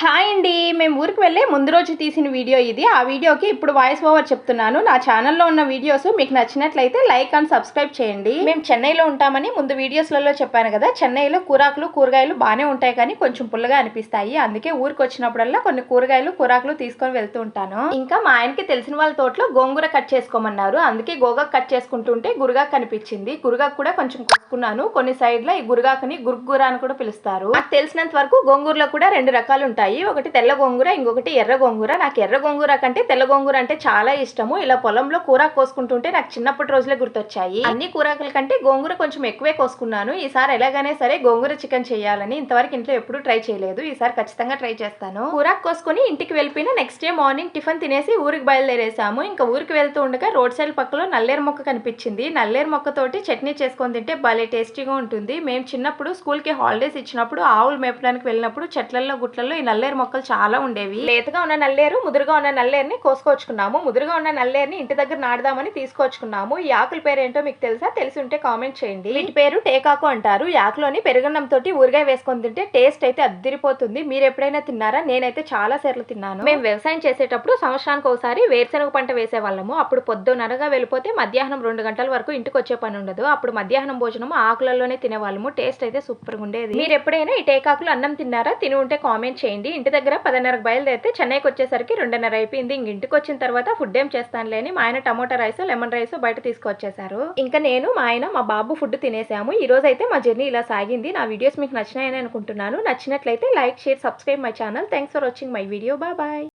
Hi అండి. మేము ఊరికి వెళ్ళే ముందు రోజు తీసిన వీడియో ఇది. ఆ వీడియోకి ఇప్పుడు వాయిస్ ఓవర్ చెప్తున్నాను. నా ఛానల్లో ఉన్న వీడియోస్ మీకు నచ్చినట్లయితే లైక్ అండ్ సబ్స్క్రైబ్ చేయండి. మేము చెన్నైలో ఉంటామని ముందు వీడియోస్లలో చెప్పాను కదా. చెన్నైలో కూరాకులు కూరగాయలు బాగానే ఉంటాయి కానీ కొంచెం పుల్లగా అనిపిస్తాయి. అందుకే ఊరికి వచ్చినప్పుడల్లా కొన్ని కూరగాయలు కూరాకులు తీసుకొని వెళ్తూ ఉంటాను. ఇంకా మా ఆయనకి తెలిసిన వాళ్ళ తోటలో గోంగూర కట్ చేసుకోమన్నారు. అందుకే గోగాకు కట్ చేసుకుంటుంటే గురుగాకు కనిపించింది. గురుగాకు కూడా కొంచెం కోసుకున్నాను. కొన్ని సైడ్లో ఈ గురుగాకుని గురుగుర అని కూడా పిలుస్తారు. నాకు తెలిసినంత వరకు గోంగూరలో కూడా రెండు రకాలు ఉంటాయి. ఒకటి తెల్ల గోంగూర ఇంకొకటి ఎర్ర గోంగూర. నాకు ఎర్ర గోంగూర కంటే తెల్ల గోంగూర అంటే చాలా ఇష్టము. ఇలా పొలంలో కూర కోసుకుంటుంటే నాకు చిన్నప్పటి రోజులే గుర్తొచ్చాయి. అన్ని కూరగాయల కంటే గోంగూర కొంచెం ఎక్కువే కోసుకున్నాను. ఈసారి ఎలాగైనా సరే గోంగూర చికెన్ చేయాలని ఇంతవరకు ఇంట్లో ఎప్పుడూ ట్రై చేయలేదు. ఈసారి ఖచ్చితంగా ట్రై చేస్తాను. కూర కోసుకొని ఇంటికి వెళ్ళిపోయిన నెక్స్ట్ డే మార్నింగ్ టిఫిన్ తినేసి ఊరికి బయలుదేరేసాము. ఇంకా ఊరికి వెళ్తూ ఉండగా రోడ్ సైడ్ పక్కలో నల్లేరు మొక్క కనిపించింది. నల్లేరు మొక్కతోటి చట్నీ చేసుకొని తింటే భలే టేస్టీగా ఉంటుంది. మేము చిన్నప్పుడు స్కూల్కి హాలిడేస్ ఇచ్చినప్పుడు ఆవులు మేపడానికి వెళ్ళినప్పుడు చెట్లలో గుట్లలో ఈ నల్లేరు మొక్కలు చాలా ఉండేవి. లేతగా ఉన్న నల్లేరు ముదురుగా ఉన్న నల్లేరుని కోసుకొచ్చుకున్నాము. ముదురుగా ఉన్న నల్లేరుని ఇంటి దగ్గర నాటుదామని తీసుకొచ్చుకున్నాము. ఈ ఆకుల పేరు ఏంటో మీకు తెలుసా? తెలిసి ఉంటే కామెంట్ చేయండి. వీటి పేరు టేకాకు అంటారు. యాకులోని ఆకులోని పెరుగన్నం తోటి ఊరగాయ వేసుకొని తింటే టేస్ట్ అయితే అద్దిరిపోతుంది. మీరు ఎప్పుడైనా తిన్నారా? నేనైతే చాలా సార్లు తిన్నాను. మేము వ్యవసాయం చేసేటప్పుడు సంవత్సరానికి ఒకసారి వేరుశనగ పంట వేసేవాళ్ళము. అప్పుడు పొద్దున్నరగా వెళ్ళిపోతే మధ్యాహ్నం రెండు గంటల వరకు ఇంటికి వచ్చే పని ఉండదు. అప్పుడు మధ్యాహ్నం భోజనం ఆకులలోనే తినేవాళ్ళము. టేస్ట్ అయితే సూపర్గా ఉండేది. మీరు ఎప్పుడైనా ఈ టేకాకులు అన్నం తిన్నారా? తిని ఉంటే కామెంట్ చేయండి. ఇంటి దగ్గర పదిన్నరకు బయలుదేరితే చెన్నైకి వచ్చేసరికి రెండున్నర అయిపోయింది. ఇంక ఇంటికి వచ్చిన తర్వాత ఫుడ్ ఏం చేస్తాను లేని మా ఆయన టమోటా రైస్ లెమన్ రైస్ బయట తీసుకొచ్చేసారు ఇంకా నేను మా ఆయన మా బాబు ఫుడ్ తినేసాము. ఈ రోజు అయితే మా జర్నీ ఇలా సాగింది. నా వీడియోస్ మీకు నచ్చినాయని అనుకుంటున్నాను. నచ్చినట్లయితే like share subscribe my channel thanks for watching my video bye